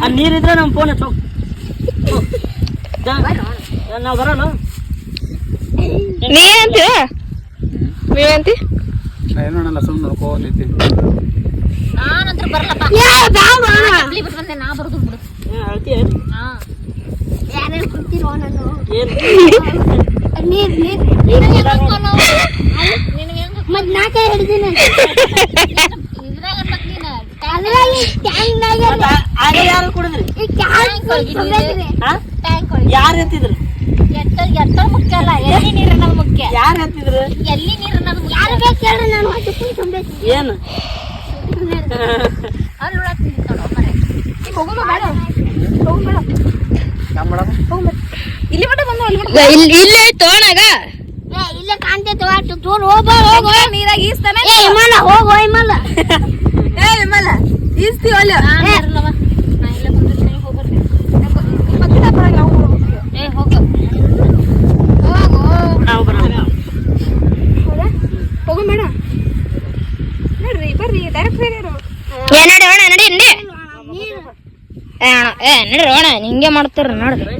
ಅಲ್ಲಿ ನೀರಿದ್ರೆ ನಮ್ಮ ಫೋನ್ ಹಚ್ಚ ನಾವ್ ಬರೋಣ ನೀ ಏನಂತೀವ ನೀ ಏನಂತಿ ಏನೋಣಲ್ಲ ಸುಮ್ಮನೆ ನೋಡ್ಕೋತೈತಿ ನಾನಂತ್ರ ಬರಲ್ಲಪ್ಪ ಚಪ್ಲಿ ಬಿಟ್ಟು ಬಂದೆ ನಾ ಬರೋದು ಬಿಡು ಏ, ಅಳ್ತೀಯ ಹಾ ಏನು ಮತ್ ನಾಲ್ಕೇ ಹಿಡಿದಿನ ಯಾರು ಎತ್ತಿದ್ರು ಎತ್ತ ಮುಖ್ಯ ಅಲ್ಲ ಎಲ್ಲಿ ನೀರು ಅನ್ನೋದು ಮುಖ್ಯ ಯಾರು ಎತ್ತಿದ್ರು ಎಲ್ಲಿ ನೀರು ಅನ್ನೋದು ಯಾರು ಬೇಕು ನಾನು. ಏನು ಅಲ್ಲಿ ಹುಳ ತಿಂದಿರ್ತಾವ ಮರೆ ಇಲ್ಲಿ ಮಟ ಬಂದ ಇಲ್ಲಿ ಐತೋ ಅಣ್ಣಗ ಏ, ಇಲ್ಲೇ ಕಾಣ್ತೈತೆ ಅಷ್ಟು ದೂರ ಹೋಗ್ಬಾ ಹೋಗೋ ನೀರಾಗ ಈಸ್ತಾನೆ ಏ ಇಮ್ಮಲ್ಲ ಹೋಗೋ ವಿಮಾನ ಏ ವಿಮಲ ಈಸ್ತೀವಿ ಅಲ್ಲಿ ಇಲ್ಲೇ ಏ ಹೋಗು. ನಾವು ಬರೋಣ. ಹೋಗು ಮೇಡ. ನೋಡ್ರಿ ಬರ್ರಿ ಡೈರೆಕ್ಟ್ ಬೇರೆ ಏ ನಡಿ ಅಣ್ಣ ನಡಿ ಇಲ್ಲಿ ಏ ನಡ್ರಿ ಅಣ್ಣ ಹಿಂಗೆ ಮಾಡ್ತೀರ ನೋಡ್ರಿ.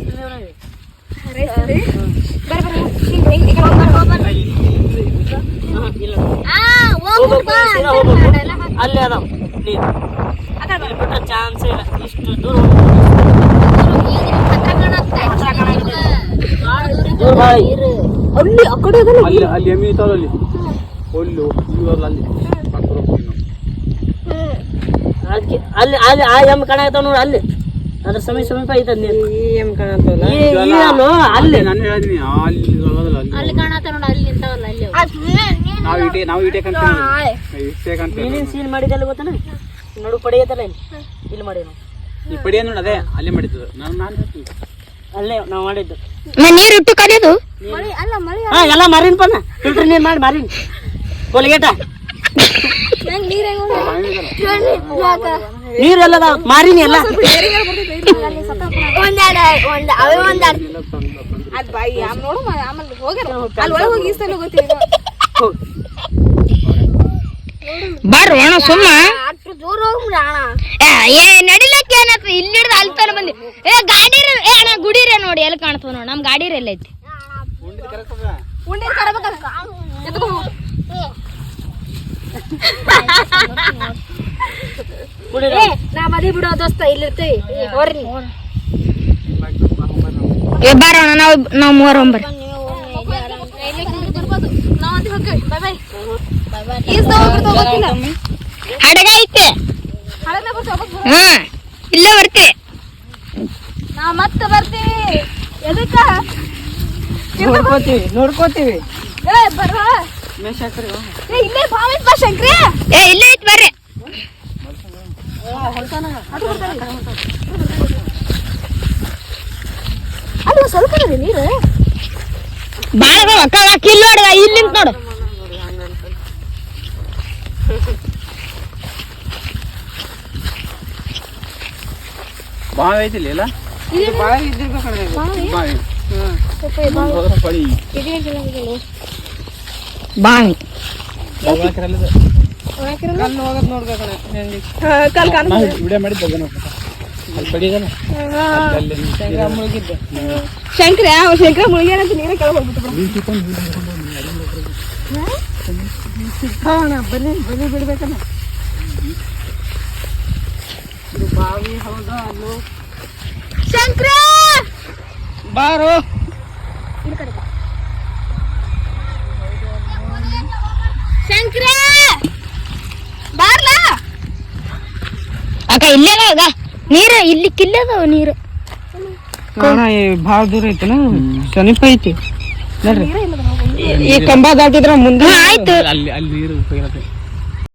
ಅಲ್ಲೇ ಅದಾವ ನೀರು ಚಾನ್ಸ್ ಇಲ್ಲ ಇಷ್ಟು ದೂರ. ಅಲ್ಲಿ, ಆ ಕಡೆ ಅದಲ್ಲ ಅಲ್ಲಿ ಅಲ್ಲಿ ಎಮ್ಮಿ ಇರ್ತಾವಲ್ಲ ಅಲ್ಲಿ ಒಲ್ಲು ಇವಲ್ಲ ಅಲ್ಲಿ. ಅದಕ್ಕೆ ಅಲ್ಲಿ ಅಲ್ಲಿ ಆ ಎಂ ಆಯ್ತಾವ ನೋಡಿ, ಅಲ್ಲಿ ಅದ್ರ ಸಮಯ ಸಮೀಪ ನೀರು ಕಾಣತ್ತಲ್ಲ? ಅಲ್ಲಿ ನಾನು ಹೇಳಿದೀನಿ ಅಲ್ಲಿ ಅಲ್ಲಿ ಅಲ್ಲಿ ಕಾಣತ್ತ ನೋಡ ಅಲ್ಲಿ ನಿಂತಾವಲ್ಲ ಅಲ್ಲಿ ನಾವು ಇಟೆ ನಾವು ಇಟೆ ಕಂತೀವಿ ಇಷ್ಟೇ ಕಂತೀವಿ ನೀನೇನ್ ಸೀಲ್ ಮಾಡಿದ್ದಲ್ಲ ಗೊತ್ತಾನ? ನಡು ಪಡಿ ಇಲ್ಲಿ. ಇಲ್ಲಿ ಮಾಡಿ ನಾವು ಈ ನೋಡಿ ಅದೇ ಅಲ್ಲೇ ಮಾಡಿದ್ದು. ನಾನು ನಾನು ಹೇಳ್ತೀನಿ. ಅಲ್ಲೇ ನಾವು ಮಾಡಿದ್ದು. ನೀರು ಇಟ್ಟು ಕಲಿಯೋದು ಹಾ ಎಲ್ಲ ಮಾರಿನ ಪನ್ನ. ಫಿಲ್ಟರ್ ನೀರು ಮಾಡಿ ಮಾರಿನ್. ಕೋಲ್ಗೇಟ ನೀರೆಲ್ಲ ಮಾರಿನಿ ಎಲ್ಲ. ಬರ್ರಿ ಅಣ್ಣ ಸುಮ್ಮ ಏ ನಡಿಲಕ್ಕೆ ಏನಪ್ಪ ಇಲ್ಲಿ ಹಿಡ್ದು ಅಲ್ಲಿ ತನ ಬಂದಿ. ಏ ಗಾಡಿ ಏ ಅಣ್ಣ ಗುಡಿರೇ ನೋಡಿ ಎಲ್ಲಿ ಕಾಣ್ತವ ನೋಡಿ ನಮ್ ಗಾಡಿ ಎಲ್ಲ ಐತಿ ಕುಡೀರಿ. ನಾ ಮದಿ ಬಿಡೋ ದೋಸ್ತ ಇಲ್ಲಿರ್ತೀವಿ. ಹೋರ್ರಿ. ಏ ಬಾರೋಣ ನಾವು ನಾವು ಮೂವರ್ ಒಂಬರ್ ಹಡಗ ಐತೆ. ಹಾ ಇಲ್ಲೇ ಬರ್ತಿ. ನಾ ಮತ್ತೆ ಬರ್ತೀವಿ ಎದಕ್ಕ? ನೋಡ್ಕೋತೀವಿ ನೋಡ್ಕೋತೀವಿ. ಏ ಬರೋ ಮೇಷಾಕ್ರಿ ಏ ಇಲ್ಲೇ ಬಾ ಶಂಕ್ರಿ. ಏ ಇಲ್ಲೇ ಐತ್ ಬರ್ರಿ. ಅದು ಸ್ವಲ್ಪ ನೀರು ಬಾಳ ಅಕ್ಕ ಕಿಲ್ ನೋಡ ಇಲ್ಲಿಂದ ನೋಡು ಬಾವಿ ಐತಿಲ್ಲ ಇಲ್ಲ ಬಾವಿ ಬಾವಿ ಬಾವಿ ಬಾವಿ ನಾವು ವಿಡಿಯೋ ಮಾಡಿದ್ದೆ ಅದನ್ನ. ಅಲ್ಲಿ ಪಡಿ ಇದಲ್ಲ ಅಲ್ಲಿ ಮುಳುಗಿದ್ದೆ. ಶಂಕರ ಶಂಕರ ಮುಳುಗ್ಯಾನಂತ ನೀರ ಕೆಳಗೆ ಹೋಗ್ಬಿಟ್ಟು ಬನ್ನಿ ಬನ್ನಿ ಇದು ಬಾವಿ ಹೌದಾ ಅಲ್ಲೋ? ಶಂಕರ! ಬಾರೋ ಶಂಕರ ಬಾರ್ಲಾ ಅಕ್ಕ ಇಲ್ಲೇ ಅದ ನೀರ ಇಲ್ಲಿ ಕಿಲ್ಲದವ ನೀರು. ಭಾಳ ದೂರ ಐತನ? ಸಮೀಪ ಐತಿ. ನೋಡ್ರಿ. ಈ ಕಂಬ ದಾಟಿದ್ರ ಮುಂದೆ ಆಯ್ತು. ಅಲ್ಲಿ ಅಲ್ಲಿ ನೀರು ಉಪಯೋಗ